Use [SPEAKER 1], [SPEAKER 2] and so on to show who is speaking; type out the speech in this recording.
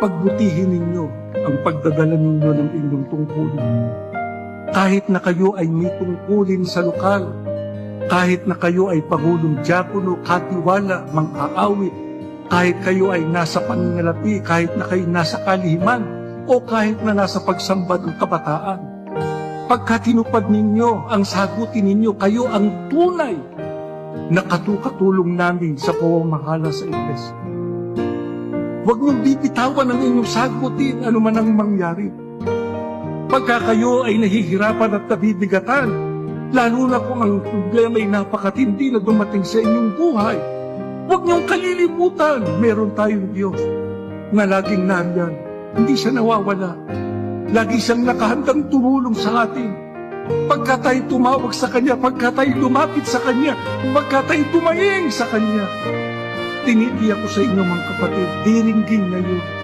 [SPEAKER 1] pagbutihin ninyo ang pagdadala ninyo ng inyong tungkulin. Kahit na kayo ay may tungkulin sa lokal, kahit na kayo ay pangulong diakono, katiwala, mang-aawit, kahit kayo ay nasa pananalapi, kahit na kayo nasa kalihiman, o kahit na nasa pagsamba ng kabataan. Pagka tinupad ninyo ang sagutin ninyo, kayo ang tunay na katukatulong namin sa pamamahala sa Iglesia. Huwag niyong bibitawan ang inyong sagutin ano man ang mangyari. Pagka kayo ay nahihirapan at nabibigatan, lalo na kung ang problema ay napakatindi na dumating sa inyong buhay, huwag niyong kalilimutan, meron tayong Diyos na laging nariyan. Hindi siya nawawala. Lagi siyang nakahandang tumulong sa atin. Pagka tayo tumawag sa Kanya, pagka tayo lumapit sa Kanya, pagka tayo tumaing sa Kanya. Tinitiyak ko sa inyo mga kapatid, diringgin na yun.